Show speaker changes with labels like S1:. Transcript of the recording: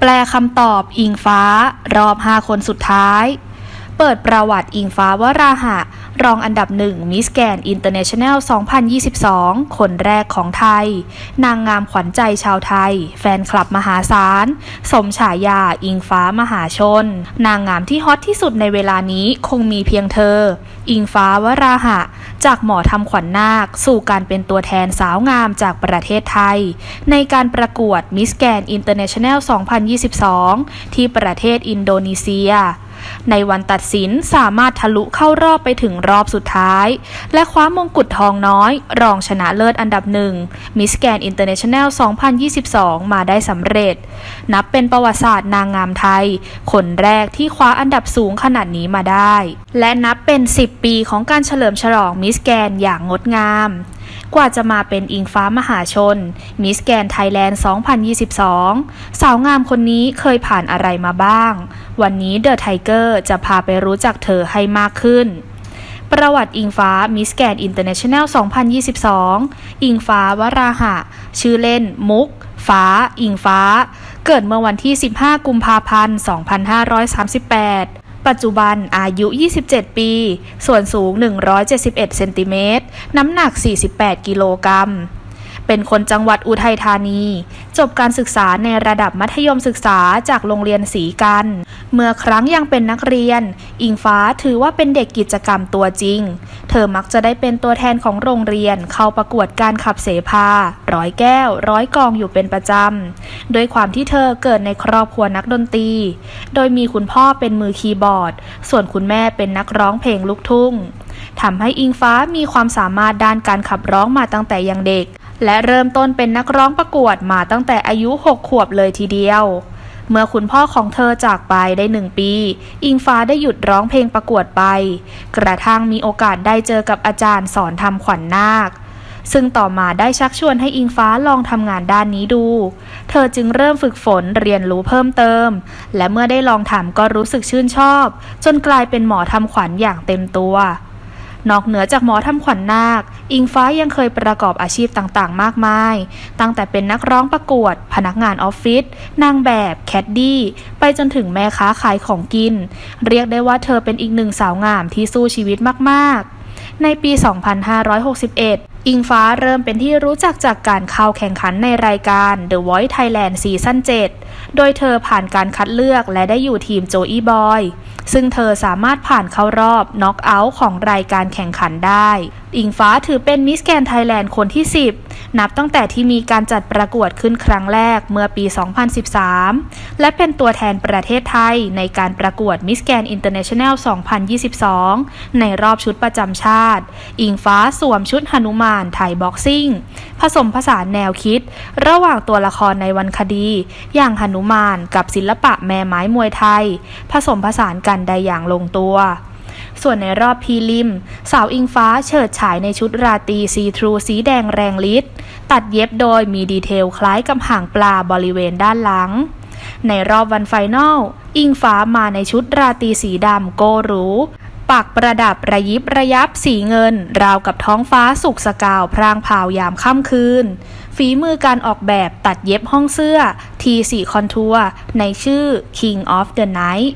S1: แปลคำตอบอิงฟ้ารอบ 5 คนสุดท้าย เปิดประวัติอิงฟ้าวราหะ รองอันดับหนึ่งมิสแกนอินเตอร์เนชั่นแนล 2022 คนแรกของไทย นางงามขวัญใจชาวไทย แฟนคลับมหาศาล สมฉายา อิงฟ้ามหาชน นางงามที่ฮอตที่สุดในเวลานี้คงมีเพียงเธอ อิงฟ้าวราหะ จากหมอทำขวัญนาค สู่การเป็นตัวแทนสาวงามจากประเทศไทย ในการประกวดมิสแกนอินเตอร์เนชั่นแนล 2022 ที่ประเทศอินโดนีเซีย ในวันตัดสินสามารถทะลุเข้ารอบไปถึงรอบสุดท้าย และคว้ามงกุฎทองน้อย รองชนะเลิศอันดับหนึ่งมิสแกนอินเตอร์เนชั่นแนล 2022 มาได้สำเร็จ นับเป็นประวัติศาสตร์นางงามไทย คนแรกที่คว้าอันดับสูงขนาดนี้มาได้ และนับเป็น 10 ปีของการเฉลิมฉลองมิสแกนอย่างงดงาม กว่าจะมาเป็นอิงฟ้ามหาชน มิสแกนไทยแลนด์ 2022 สาวงามคนนี้เคยผ่านอะไรมาบ้าง วันนี้เดอะไทเกอร์จะพาไปรู้จักเธอให้มากขึ้นประวัติอิงฟ้ามิสแกนอินเตอร์เนชั่นแนล 2022 อิงฟ้าวราหะ ชื่อเล่น มุก ฟ้า อิงฟ้า เกิดเมื่อวันที่ 15 กุมภาพันธ์ 2538 ปัจจุบันอายุ 27 ปี ส่วนสูง 171 เซนติเมตร น้ำหนัก 48 กิโลกรัม เป็นคนจังหวัดอุทัยธานี จบการศึกษาในระดับมัธยมศึกษาจากโรงเรียนศรีกัน เมื่อครั้งยังเป็นนักเรียน อิงฟ้าถือว่าเป็นเด็กกิจกรรมตัวจริง เธอมักจะได้เป็นตัวแทนของโรงเรียนเข้าประกวดการขับเสพา ร้อยแก้ว ร้อยกองอยู่เป็นประจำโดยความที่เธอเกิดในครอบครัวนักดนตรี โดยมีคุณพ่อเป็นมือคีย์บอร์ด ส่วนคุณแม่เป็นนักร้องเพลงลูกทุ่งทำให้อิงฟ้ามีความสามารถด้านการขับร้องมาตั้งแต่ยังเด็ก และเริ่มต้นเป็นนักร้องประกวดมาตั้งแต่อายุ 6 ขวบเลยทีเดียว เมื่อคุณพ่อของเธอจากไปได้หนึ่งปี อิงฟ้าได้หยุดร้องเพลงประกวดไป กระทั่งมีโอกาสได้เจอกับอาจารย์สอนทำขวัญนาคซึ่งต่อมาได้ชักชวนให้อิงฟ้าลองทำงานด้านนี้ดู เธอจึงเริ่มฝึกฝนเรียนรู้เพิ่มเติม และเมื่อได้ลองทำก็รู้สึกชื่นชอบ จนกลายเป็นหมอทำขวัญอย่างเต็มตัว นอกเหนือจากหมอทำขวัญนาค อิงฟ้ายังเคยประกอบอาชีพต่างๆ มากมาย ตั้งแต่เป็นนักร้องประกวด พนักงานออฟฟิศ นางแบบ แคดดี้ ไปจนถึงแม่ค้าขายของกิน เรียกได้ว่าเธอเป็นอีกหนึ่งสาวงามที่สู้ชีวิตมากๆ ในปี 2561 อิงฟ้าเริ่มเป็นที่รู้จักจากการเข้าแข่งขันในรายการ The Voice Thailand ซีซั่น7 โดยเธอผ่านการคัดเลือกและได้อยู่ทีมโจอี้บอย ซึ่งเธอสามารถผ่านเข้ารอบน็อกเอาท์ของรายการแข่งขันได้ อิงฟ้าถือเป็นมิสแกนไทยแลนด์คนที่ 10 นับตั้งแต่ที่มีการจัดประกวดขึ้นครั้งแรกเมื่อปี 2013 และเป็นตัวแทนประเทศไทยในการประกวดมิสแกนอินเตอร์เนชั่นแนล 2022 ในรอบชุดประจำชาติ อิงฟ้าสวมชุดหนุมานไทยบ็อกซิ่ง ผสมผสานแนวคิด ระหว่างตัวละครในวันคดี อย่างหนุมานกับศิลปะแม่ไม้มวยไทย ผสมผสานกันได้อย่างลงตัวส่วนในรอบพีลิม สาวอิงฟ้าเฉิดฉายในชุดราตรีซีทรูสีแดงแรงฤทธิ์ตัดเย็บโดยมีดีเทลคล้ายกับหางปลาบริเวณด้านหลัง ในรอบวันไฟนอล อิงฟ้ามาในชุดราตรีสีดำโกรู ปักประดับระยิบระยับสีเงิน ราวกับท้องฟ้าสุกสกาวพรางพราวยามค่ำคืน ฝีมือการออกแบบตัดเย็บห้องเสื้อทีสีคอนทัวร์ในชื่อ King of the Night